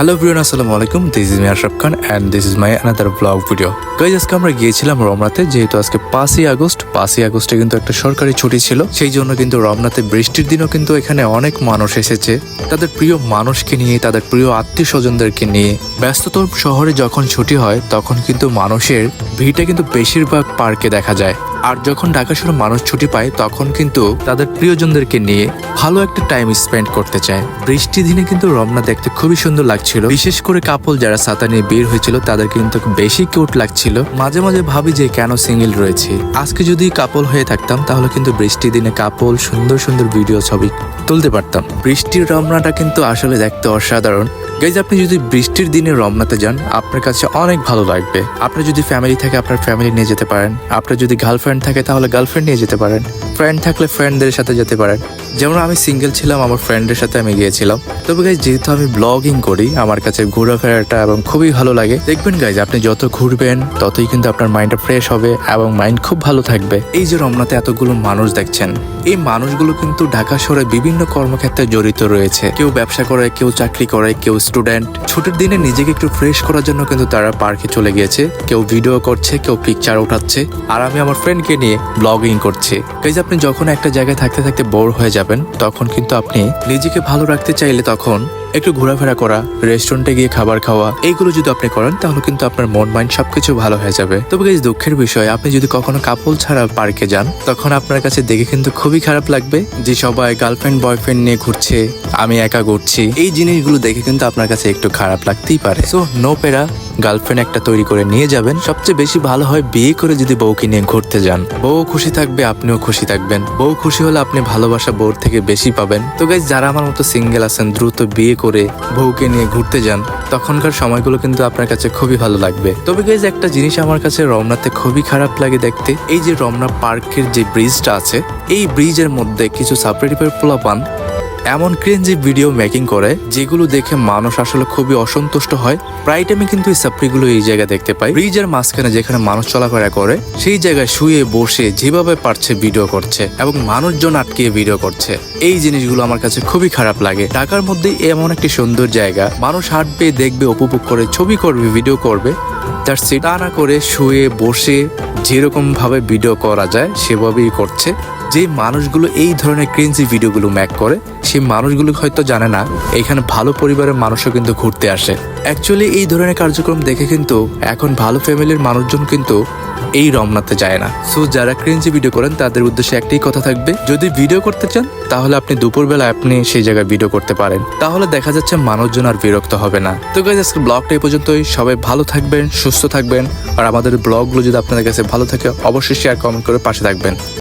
Hello Brian আসসালামু আলাইকুম। This is me Ashraf Khan and this is my another blog video guys আজকে আমরা গিয়েছিলাম রমনাতে, যেহেতু আজকে পাঁচই আগস্ট। পাঁচই আগস্টে কিন্তু একটা সরকারি ছুটি ছিল। সেই জন্য কিন্তু রমনাতে বৃষ্টির দিনও কিন্তু এখানে অনেক মানুষ এসেছে। তাদের প্রিয় মানুষকে নিয়ে, তাদের প্রিয় আত্মীয় স্বজনদেরকে নিয়ে ব্যস্ততর শহরে যখন ছুটি হয়, তখন কিন্তু মানুষের ভিড়টা কিন্তু বেশিরভাগ পার্কে দেখা যায়। আর যখন ঢাকা শহরে মানুষ ছুটি পায়, তখন কিন্তু তাদের প্রিয়জনদেরকে নিয়ে ভালো একটা টাইম স্পেন্ড করতে চায়। বৃষ্টি দিনে কিন্তু রমনা দেখতে খুবই সুন্দর লাগছিল। বিশেষ করে কাপল যারা ছাতা নিয়ে বের হয়েছিল, তাদের কিন্তু বেশি কিউট লাগছিল। মাঝে মাঝে ভাবি যে কেন সিঙ্গেল রয়েছে। আজকে যদি কাপল হয়ে থাকতাম, তাহলে কিন্তু বৃষ্টি দিনে কাপল সুন্দর সুন্দর ভিডিও ছবি তুলতে পারতাম। বৃষ্টির রমনাটা কিন্তু আসলে দেখতে অসাধারণ। গাইজ আপনি যদি বৃষ্টির দিনে রমনাতে যান, আপনার কাছে অনেক ভালো লাগবে। আপনি যদি ফ্যামিলি থাকে, আপনার ফ্যামিলি নিয়ে যেতে পারেন। আপনার যদি গার্লফ্রেন্ড থাকে, তাহলে গার্লফ্রেন্ড নিয়ে যেতে পারেন। ফ্রেন্ড থাকলে ফ্রেন্ডদের সাথে যেতে পারেন। যেমন আমি সিঙ্গেল ছিলাম, আমার ফ্রেন্ডের সাথে আমি গিয়েছিলাম। তবে গাইজ যেহেতু আমি ব্লগিং করি, আমার কাছে ঘোরাফেরাটা এবং খুবই ভালো লাগে। দেখবেন গাইজ আপনি যত ঘুরবেন, ততই কিন্তু আপনার মাইন্ডটা ফ্রেশ হবে এবং মাইন্ড খুব ভালো থাকবে। এই যে রমনাতে এতগুলো মানুষ দেখছেন, এই মানুষগুলো কিন্তু ঢাকা শহরে বিভিন্ন কর্মক্ষেত্রে জড়িত রয়েছে। কেউ ব্যবসা করে, কেউ চাকরি করে, কেউ স্টুডেন্ট ছুটির দিনে নিজেকে একটু ফ্রেশ করার জন্য কিন্তু তারা পার্কে চলে গিয়েছে। কেউ ভিডিও করছে, কেউ পিকচার ওঠাচ্ছে আর আমি আমার ফ্রেন্ডকে নিয়ে ব্লগিং করছি। গাইজ আপনি যখন একটা জায়গায় থাকতে থাকতে বোর হয়ে যাবেন, তখন কিন্তু আপনি নিজেকে ভালো রাখতে চাইলে তখন একটু ঘোরাফেরা করা রেস্টুরেন্টে গিয়ে খাবার খাওয়া, এইগুলো যদি আপনি করেন, তাহলে কিন্তু আপনার মন মাইন্ড সবকিছু ভালো হয়ে যাবে। তবে গাইজ দুঃখের বিষয়, আপনি যদি কখনো কাপল ছাড়া পার্কে যান, তখন আপনার কাছে দেখে কিন্তু খুবই খারাপ লাগবে যে সবাই গার্লফ্রেন্ড বয়ফ্রেন্ড নিয়ে ঘুরছে, আমি একা ঘুরছি। এই জিনিসগুলো দেখে কিন্তু আপনার কাছে একটু খারাপ লাগতেই পারে। সো নো পেরা গার্লফ্রেন্ড একটা তৈরি করে নিয়ে যাবেন। সবচেয়ে বেশি ভালো হয় বিয়ে করে যদি বউকে নিয়ে ঘুরতে যান। বউ খুশি থাকবে, আপনিও খুশি থাকবেন। বউ খুশি হলে আপনি ভালোবাসা বউর থেকে বেশি পাবেন। তো গাইজ যারা আমার মতো সিঙ্গেল আছেন, দ্রুত বিয়ে করে বউকে নিয়ে ঘুরতে যান, তখনকার সময়গুলো কিন্তু আপনার কাছে খুবই ভালো লাগবে। তবে গাইজ একটা জিনিস আমার কাছে রমনাতে খুবই খারাপ লাগে দেখতে, এই যে রমনা পার্কের যে ব্রিজটা আছে, এই ব্রিজের মধ্যে কিছু সাবরেটিভের পোলাপান এমন ক্রেঞ্জি ভিডিও মেকিং করে, যেগুলো দেখে মানুষ আসলে খুবই অসন্তুষ্ট হয়। প্রায় টাইমে কিন্তু এই সাপ্রিগুলো এই জায়গায় দেখতে পাই। ব্রিজের মাঝখানে যেখানে মানুষ চলাফেরা করে, সেই জায়গায় শুয়ে, বসে, যেভাবে পারছে ভিডিও করছে এবং মানুষজন আটকিয়ে ভিডিও করছে। এই জিনিসগুলো আমার কাছে খুবই খারাপ লাগে। ঢাকার মধ্যে এমন একটি সুন্দর জায়গা, মানুষ হাঁটবে, দেখবে, উপভোগ করে, ছবি করবে ভিডিও করবে। তার সেটা না করে শুয়ে, বসে যেরকম ভাবে ভিডিও করা যায়, সেভাবেই করছে। যে মানুষগুলো এই ধরনের ক্রিঞ্জি ভিডিওগুলো ম্যাক করে সেই মানুষগুলো হয়তো জানে না, এখানে ভালো পরিবারের মানুষও কিন্তু ঘুরতে আসে। অ্যাকচুয়ালি এই ধরনের কার্যক্রম দেখে কিন্তু এখন ভালো ফ্যামিলির মানুষজন কিন্তু এই রমনাতে যায় না। সো যারা ক্রেঞ্জি ভিডিও করেন, তাদের উদ্দেশ্যে একটাই কথা থাকবে, যদি ভিডিও করতে চান, তাহলে আপনি দুপুরবেলা আপনি সেই জায়গায় ভিডিও করতে পারেন। তাহলে দেখা যাচ্ছে মানুষজন আর বিরক্ত হবে না। তো গাইজ আজকে ব্লগটা এই পর্যন্তই। সবাই ভালো থাকবেন, সুস্থ থাকবেন, আর আমাদের ব্লগগুলো যদি আপনাদের কাছে ভালো থাকে, অবশ্যই শেয়ার কমেন্ট করে পাশে থাকবেন।